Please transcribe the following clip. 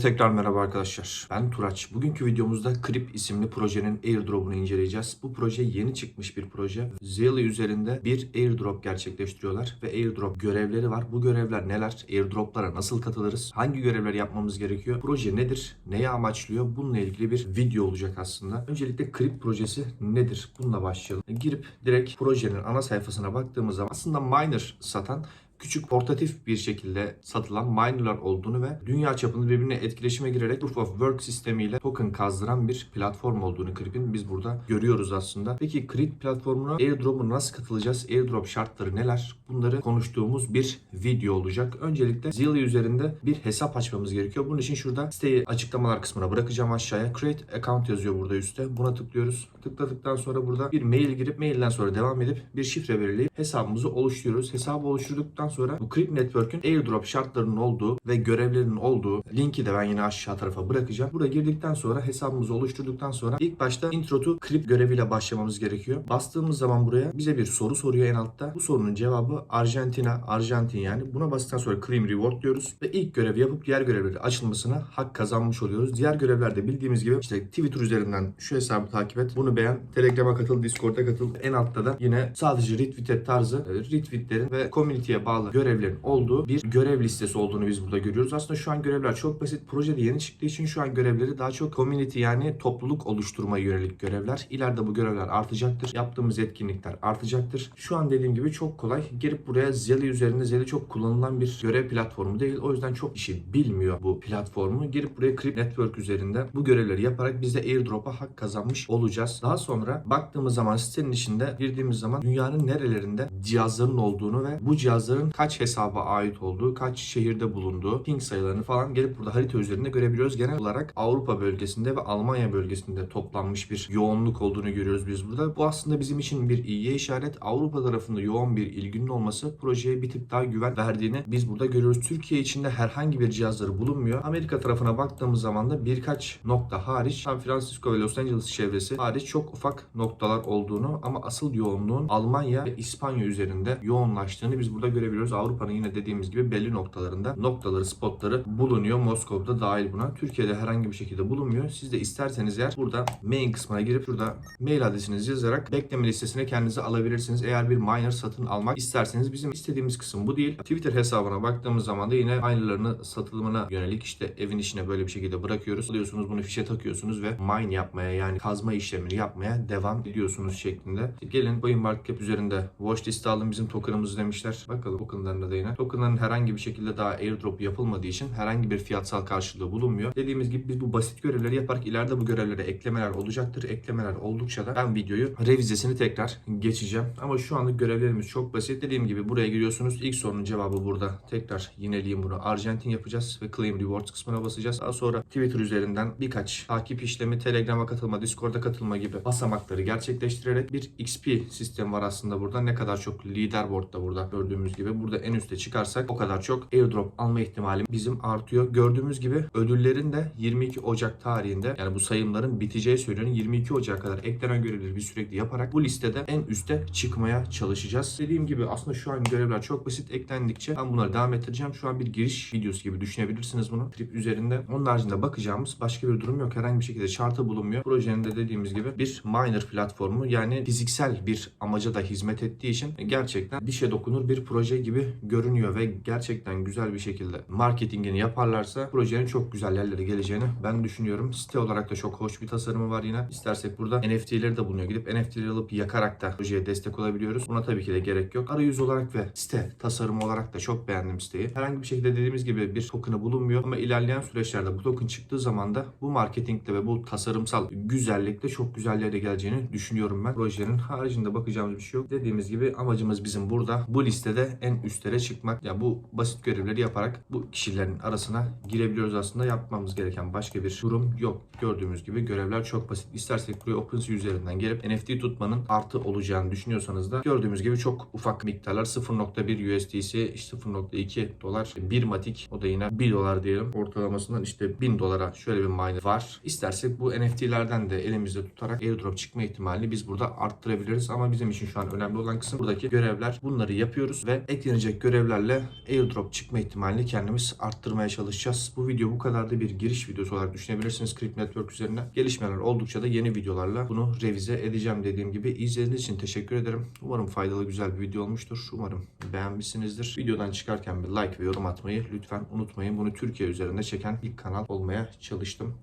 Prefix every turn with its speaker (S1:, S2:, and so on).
S1: tekrar merhaba arkadaşlar. Ben Turaç. Bugünkü videomuzda Krip isimli projenin airdrop'unu inceleyeceğiz. Bu proje yeni çıkmış bir proje. Zilli üzerinde bir airdrop gerçekleştiriyorlar ve airdrop görevleri var. Bu görevler neler? Airdrop'lara nasıl katılırız? Hangi görevleri yapmamız gerekiyor? Proje nedir? Neye amaçlıyor? Bununla ilgili bir video olacak aslında. Öncelikle Krip projesi nedir? Bununla başlayalım. Girip direkt projenin ana sayfasına baktığımız zaman aslında miner satan küçük portatif bir şekilde satılan minerlar olduğunu ve dünya çapında birbirine etkileşime girerek Proof of Work sistemiyle token kazdıran bir platform olduğunu Krip'in biz burada görüyoruz aslında. Peki Krip platformuna airdrop'a nasıl katılacağız? Airdrop şartları neler? Bunları konuştuğumuz bir video olacak. Öncelikle Zilli üzerinde bir hesap açmamız gerekiyor. Bunun için şurada siteyi açıklamalar kısmına bırakacağım aşağıya. Create account yazıyor burada üstte. Buna tıklıyoruz. Tıkladıktan sonra burada bir mail girip mailden sonra devam edip bir şifre belirleyip hesabımızı oluşturuyoruz. Hesabı oluşturduktan sonra bu Krip Network'ün airdrop şartlarının olduğu ve görevlerinin olduğu linki de ben yine aşağı tarafa bırakacağım. Buraya girdikten sonra hesabımızı oluşturduktan sonra ilk başta intro to Krip göreviyle başlamamız gerekiyor. Bastığımız zaman buraya bize bir soru soruyor en altta. Bu sorunun cevabı Arjantina, Arjantin yani. Buna bastıktan sonra claim reward diyoruz ve ilk görevi yapıp diğer görevleri açılmasına hak kazanmış oluyoruz. Diğer görevlerde bildiğimiz gibi işte Twitter üzerinden şu hesabı takip et, bunu beğen, Telegram'a katıl, Discord'a katıl. En altta da yine sadece retweet et tarzı e, retweetlerin ve community'ye bağlı görevlerin olduğu bir görev listesi olduğunu biz burada görüyoruz. Aslında şu an görevler çok basit. Projede yeni çıktığı için şu an görevleri daha çok community yani topluluk oluşturmaya yönelik görevler. İleride bu görevler artacaktır. Yaptığımız etkinlikler artacaktır. Şu an dediğim gibi çok kolay. Girip buraya Zeli üzerinde Zeli çok kullanılan bir görev platformu değil. O yüzden çok kişi bilmiyor bu platformu. Girip buraya Krip Network üzerinden bu görevleri yaparak biz de airdrop'a hak kazanmış olacağız. Daha sonra baktığımız zaman sitenin içinde girdiğimiz zaman dünyanın nerelerinde cihazların olduğunu ve bu cihazların kaç hesaba ait olduğu, kaç şehirde bulunduğu, ping sayılarını falan gelip burada harita üzerinde görebiliyoruz. Genel olarak Avrupa bölgesinde ve Almanya bölgesinde toplanmış bir yoğunluk olduğunu görüyoruz biz burada. Bu aslında bizim için bir iyiye işaret. Avrupa tarafında yoğun bir ilginin olması projeye bir tık daha güven verdiğini biz burada görüyoruz. Türkiye içinde herhangi bir cihazları bulunmuyor. Amerika tarafına baktığımız zaman da birkaç nokta hariç San Francisco ve Los Angeles çevresi hariç çok ufak noktalar olduğunu ama asıl yoğunluğun Almanya ve İspanya üzerinde yoğunlaştığını biz burada görebiliyoruz. Avrupa'nın yine dediğimiz gibi belli noktalarında noktaları, spotları bulunuyor. Moskova'da dahil buna. Türkiye'de herhangi bir şekilde bulunmuyor. Siz de isterseniz eğer burada main kısmına girip şurada mail adresinizi yazarak bekleme listesine kendinizi alabilirsiniz. Eğer bir miner satın almak isterseniz bizim istediğimiz kısım bu değil. Twitter hesabına baktığımız zaman da yine minerlarını satılımına yönelik işte evin içine böyle bir şekilde bırakıyoruz. Alıyorsunuz bunu fişe takıyorsunuz ve mine yapmaya yani kazma işlemini yapmaya devam ediyorsunuz şeklinde. Gelin CoinMarketCap üzerinde watch liste alın bizim tokenımızı demişler. Bakalım tokenlarına da yine. Tokenların herhangi bir şekilde daha airdrop yapılmadığı için herhangi bir fiyatsal karşılığı bulunmuyor. Dediğimiz gibi biz bu basit görevleri yaparak ileride bu görevlere eklemeler olacaktır. Eklemeler oldukça da ben videoyu revizesini tekrar geçeceğim. Ama şu anlık görevlerimiz çok basit. Dediğim gibi buraya giriyorsunuz. İlk sorunun cevabı burada. Tekrar yineleyeyim bunu. Arjantin yapacağız ve claim rewards kısmına basacağız. Daha sonra Twitter üzerinden birkaç takip işlemi, Telegram'a katılma, Discord'a katılma gibi basamakları gerçekleştirerek bir XP sistemi var aslında burada. Ne kadar çok leaderboard'da burada gördüğümüz gibi. Burada en üste çıkarsak o kadar çok airdrop alma ihtimali bizim artıyor. Gördüğümüz gibi ödüllerin de 22 Ocak tarihinde yani bu sayımların biteceği söyleniyor. 22 Ocak'a kadar eklenen görevleri biz sürekli yaparak bu listede en üste çıkmaya çalışacağız. Dediğim gibi aslında şu an görevler çok basit eklendikçe ben bunları devam ettireceğim. Şu an bir giriş videosu gibi düşünebilirsiniz bunu. Trip üzerinde. Onun haricinde bakacağımız başka bir durum yok. Herhangi bir şekilde şartı bulunmuyor. Projenin de dediğimiz gibi bir miner platformu yani fiziksel bir amaca da hizmet ettiği için gerçekten dişe dokunur bir proje gibi görünüyor ve gerçekten güzel bir şekilde marketingini yaparlarsa projenin çok güzel yerlere geleceğini ben düşünüyorum. Site olarak da çok hoş bir tasarımı var yine. İstersek burada NFT'leri de bulunuyor. Gidip NFT'leri alıp yakarak da projeye destek olabiliyoruz. Buna tabii ki de gerek yok. Arayüz olarak ve site tasarımı olarak da çok beğendim siteyi. Herhangi bir şekilde dediğimiz gibi bir token'ı bulunmuyor ama ilerleyen süreçlerde bu token çıktığı zaman da bu marketingde ve bu tasarımsal güzellikte çok güzel yere geleceğini düşünüyorum ben. Projenin haricinde bakacağımız bir şey yok. Dediğimiz gibi amacımız bizim burada bu listede en üstlere çıkmak. Ya bu basit görevleri yaparak bu kişilerin arasına girebiliyoruz aslında. Yapmamız gereken başka bir durum yok. Gördüğümüz gibi görevler çok basit. İstersek buraya OpenSea üzerinden gelip NFT tutmanın artı olacağını düşünüyorsanız da gördüğümüz gibi çok ufak miktarlar 0.1 USDC, işte 0.2 dolar, 1 matik o da yine 1 dolar diyelim. Ortalamasından işte 1000 dolara şöyle bir miner var. İstersek bu NFT'lerden de elimizde tutarak airdrop çıkma ihtimalini biz burada arttırabiliriz. Ama bizim için şu an önemli olan kısım buradaki görevler. Bunları yapıyoruz ve ek eklenecek görevlerle airdrop çıkma ihtimalini kendimiz arttırmaya çalışacağız. Bu video bu kadar da bir giriş videosu olarak düşünebilirsiniz Crypt Network üzerine. Gelişmeler oldukça da yeni videolarla bunu revize edeceğim dediğim gibi. İzlediğiniz için teşekkür ederim. Umarım faydalı güzel bir video olmuştur. Umarım beğenmişsinizdir. Videodan çıkarken bir like ve yorum atmayı lütfen unutmayın. Bunu Türkiye üzerinde çeken ilk kanal olmaya çalıştım.